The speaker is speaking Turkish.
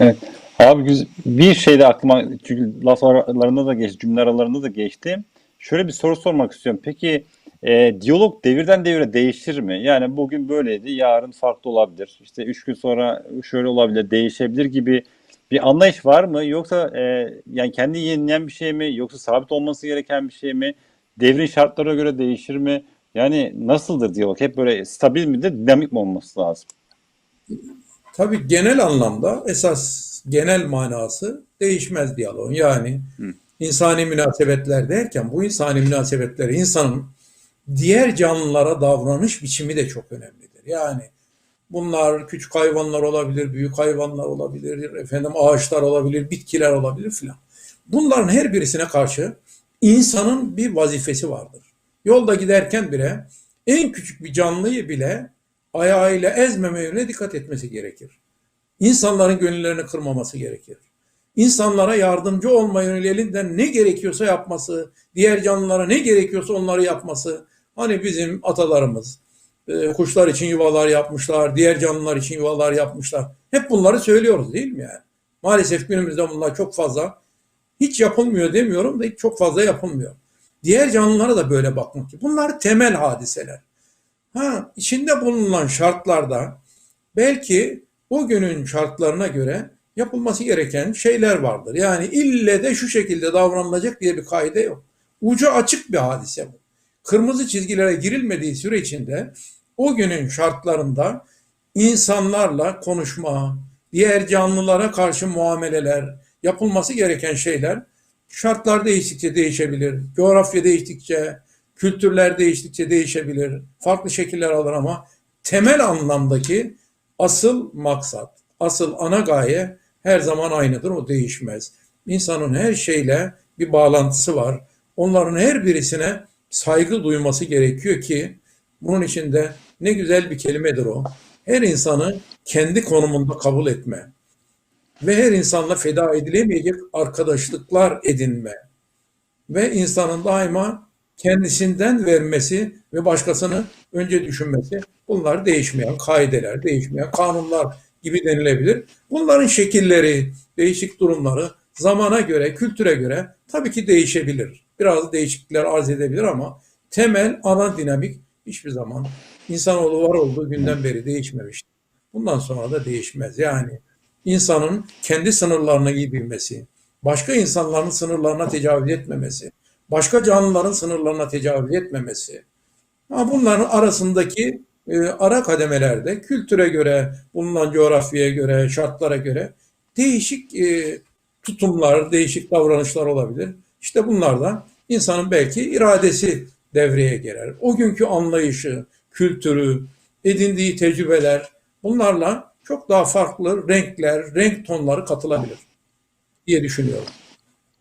Evet. Abi bir şey de aklıma çünkü laf aralarında da geçti, cümle aralarında da geçti. Şöyle bir soru sormak istiyorum. Peki e, diyalog devirden devire değişir mi? Yani bugün böyleydi, yarın farklı olabilir. İşte üç gün sonra şöyle olabilir, değişebilir gibi bir anlayış var mı? Yoksa e, yani kendi yenileyen bir şey mi? Yoksa sabit olması gereken bir şey mi? Devrin şartlarına göre değişir mi? Yani nasıldır diyalog? Hep böyle stabil midir, dinamik mi olması lazım? Tabii genel anlamda esas genel manası değişmez diyaloğun. Yani Hı. insani münasebetler derken bu insani münasebetler insanın diğer canlılara davranış biçimi de çok önemlidir. Yani bunlar küçük hayvanlar olabilir, büyük hayvanlar olabilir, efendim ağaçlar olabilir, bitkiler olabilir filan. Bunların her birisine karşı insanın bir vazifesi vardır. Yolda giderken bile en küçük bir canlıyı bile ayağıyla ezmemeye dikkat etmesi gerekir. İnsanların gönüllerini kırmaması gerekir. İnsanlara yardımcı olma elinden ne gerekiyorsa yapması, diğer canlılara ne gerekiyorsa onları yapması. Hani bizim atalarımız e, kuşlar için yuvalar yapmışlar, diğer canlılar için yuvalar yapmışlar. Hep bunları söylüyoruz değil mi yani? Maalesef günümüzde bunlar çok fazla hiç yapılmıyor demiyorum da hiç çok fazla yapılmıyor. Diğer canlılara da böyle bakmak. Bunlar temel hadiseler. Ha, içinde bulunan şartlarda belki o günün şartlarına göre yapılması gereken şeyler vardır. Yani ille de şu şekilde davranılacak diye bir kaide yok. Ucu açık bir hadise bu. Kırmızı çizgilere girilmediği süre içinde o günün şartlarında insanlarla konuşma, diğer canlılara karşı muameleler, yapılması gereken şeyler şartlar değiştikçe değişebilir. Coğrafya değiştikçe, kültürler değiştikçe değişebilir. Farklı şekiller alır ama temel anlamdaki asıl maksat, asıl ana gaye her zaman aynıdır. O değişmez. İnsanın her şeyle bir bağlantısı var. Onların her birisine saygı duyması gerekiyor ki bunun içinde ne güzel bir kelimedir o. Her insanı kendi konumunda kabul etme ve her insanla feda edilemeyecek arkadaşlıklar edinme ve insanın daima kendisinden vermesi ve başkasını önce düşünmesi bunlar değişmeyen kaideler, değişmeyen kanunlar gibi denilebilir. Bunların şekilleri, değişik durumları zamana göre, kültüre göre tabii ki değişebilir. Biraz değişiklikler arz edebilir ama temel ana dinamik hiçbir zaman insanoğlu var olduğu günden beri değişmemiştir. Bundan sonra da değişmez. Yani insanın kendi sınırlarını iyi bilmesi, başka insanların sınırlarına tecavüz etmemesi, başka canlıların sınırlarına tecavüz etmemesi. Ha, bunların arasındaki e, ara kademelerde kültüre göre, bulunan coğrafyaya göre, şartlara göre değişik e, tutumlar, değişik davranışlar olabilir. İşte bunlardan insanın belki iradesi devreye girer. O günkü anlayışı, kültürü, edindiği tecrübeler bunlarla çok daha farklı renkler, renk tonları katılabilir diye düşünüyorum.